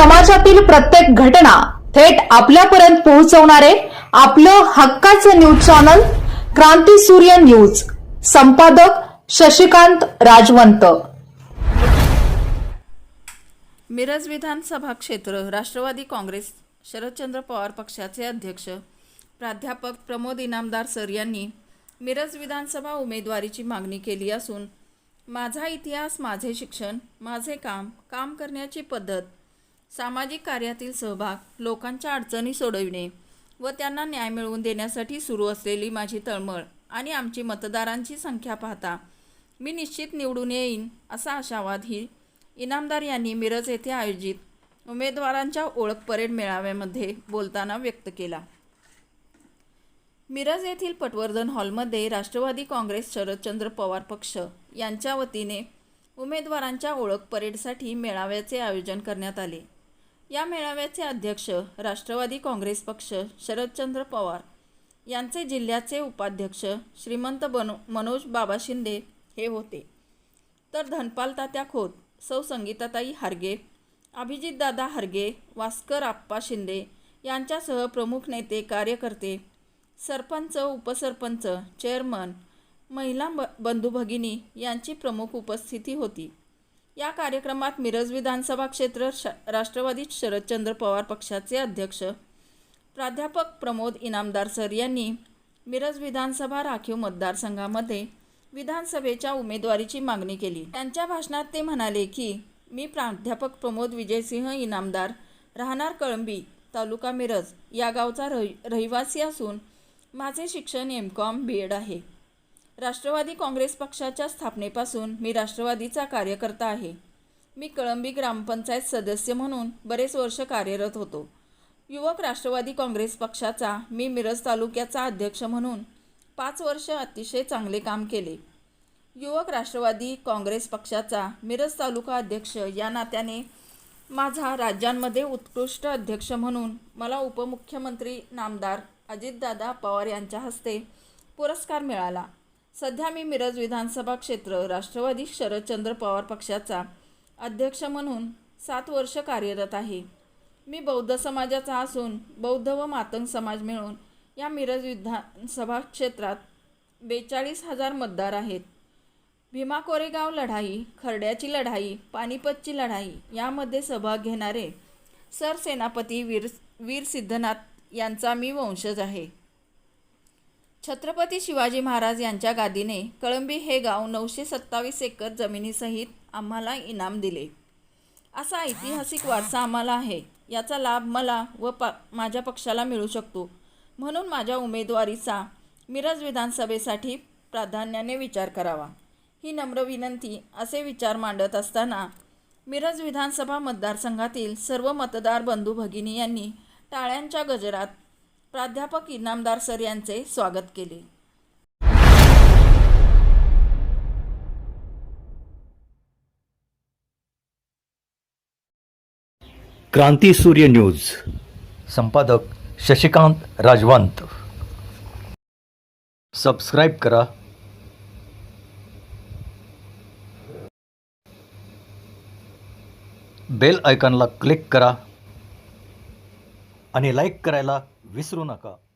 समाजातील प्रत्येक घटना थेट आपल्यापर्यंत पोहोचवणारे आपलं हक्काचं न्यूज चॅनल क्रांती सूर्य न्यूज. संपादक शशिकांत राजवंत. मिरज विधानसभा क्षेत्र राष्ट्रवादी काँग्रेस शरदचंद्र पवार पक्षाचे अध्यक्ष प्राध्यापक प्रमोद इनामदार सर यांनी मिरज विधानसभा उमेदवारीची मागणी केली असून माझा इतिहास माझे शिक्षण माझे काम काम करण्याची पद्धत सामाजिक कार्यातील सहभाग लोकांच्या अडचणी सोडविणे व त्यांना न्याय मिळवून देण्यासाठी सुरू असलेली माझी तळमळ आणि आमची मतदारांची संख्या पाहता मी निश्चित निवडून येईन असा आशावाद ही इनामदार यांनी मिरज येथे आयोजित उमेदवारांच्या ओळख परेड मेळाव्यामध्ये बोलताना व्यक्त केला. मिरज येथील पटवर्धन हॉलमध्ये राष्ट्रवादी काँग्रेस शरदचंद्र पवार पक्ष यांच्या वतीने उमेदवारांच्या ओळख परेडसाठी मेळाव्याचे आयोजन करण्यात आले. या मेळाव्याचे अध्यक्ष राष्ट्रवादी काँग्रेस पक्ष शरदचंद्र पवार यांचे जिल्ह्याचे उपाध्यक्ष श्रीमंत बनो मनोज बाबा शिंदे हे होते. तर धनपाल तात्या खोत सौ संगीताताई हार्गे अभिजितदादा हरगे वास्कर आप्पा शिंदे यांच्यासह प्रमुख नेते कार्यकर्ते सरपंच उपसरपंच चेअरमन महिला ब बंधू भगिनी यांची प्रमुख उपस्थिती होती. या कार्यक्रमात मिरज विधानसभा क्षेत्र श राष्ट्रवादी शरदचंद्र पवार पक्षाचे अध्यक्ष प्राध्यापक प्रमोद इनामदार सर यांनी मिरज विधानसभा राखीव मतदारसंघामध्ये विधानसभेच्या उमेदवारीची मागणी केली. त्यांच्या भाषणात ते म्हणाले की मी प्राध्यापक प्रमोद विजयसिंह इनामदार राहणार कळंबी तालुका मिरज या गावचा रहि रहिवासी असून माझे शिक्षण एम कॉम बी एड आहे. राष्ट्रवादी काँग्रेस पक्षाच्या स्थापनेपासून मी राष्ट्रवादीचा कार्यकर्ता आहे. मी कळंबी ग्रामपंचायत सदस्य म्हणून बरेच वर्ष कार्यरत होतो. युवक राष्ट्रवादी काँग्रेस पक्षाचा मी मिरज तालुक्याचा अध्यक्ष म्हणून पाच वर्ष अतिशय चांगले काम केले. युवक राष्ट्रवादी काँग्रेस पक्षाचा मिरज तालुका अध्यक्ष या नात्याने माझा राज्यांमध्ये उत्कृष्ट अध्यक्ष म्हणून मला उपमुख्यमंत्री नामदार अजितदादा पवार यांच्या हस्ते पुरस्कार मिळाला. सध्या मी मिरज विधानसभा क्षेत्र राष्ट्रवादी शरदचंद्र पवार पक्षाचा अध्यक्ष म्हणून सात वर्ष कार्यरत आहे. मी बौद्ध समाजाचा असून बौद्ध व मातंग समाज मिळून या मिरज विधानसभा क्षेत्रात बेचाळीस हजार मतदार आहेत. भीमा कोरेगाव लढाई खरड्याची लढाई पानिपतची लढाई यामध्ये सहभाग घेणारे सरसेनापती वीर वीर सिद्धनाथ यांचा मी वंशज आहे. छत्रपती शिवाजी महाराज यांच्या गादीने कळंबी हे गाव नऊशे सत्तावीस एकर जमिनीसहित आम्हाला इनाम दिले. असा ऐतिहासिक वारसा आम्हाला आहे. याचा लाभ मला व प माझ्या पक्षाला मिळू शकतो. म्हणून माझ्या उमेदवारीचा मिरज विधानसभेसाठी प्राधान्याने विचार करावा. ही नम्र विनंती असे विचार मांडत असताना मिरज विधानसभा मतदारसंघातील सर्व मतदार बंधू भगिनी यांनी टाळ्यांच्या गजरात प्राध्यापक इनामदार सर यांचे स्वागत केले. क्रांती सूर्य न्यूज. संपादक शशिकांत राजवंत. सबस्क्राईब करा. बेल आयकॉनला क्लिक करा. आणि लाईक करायला विसरू नका.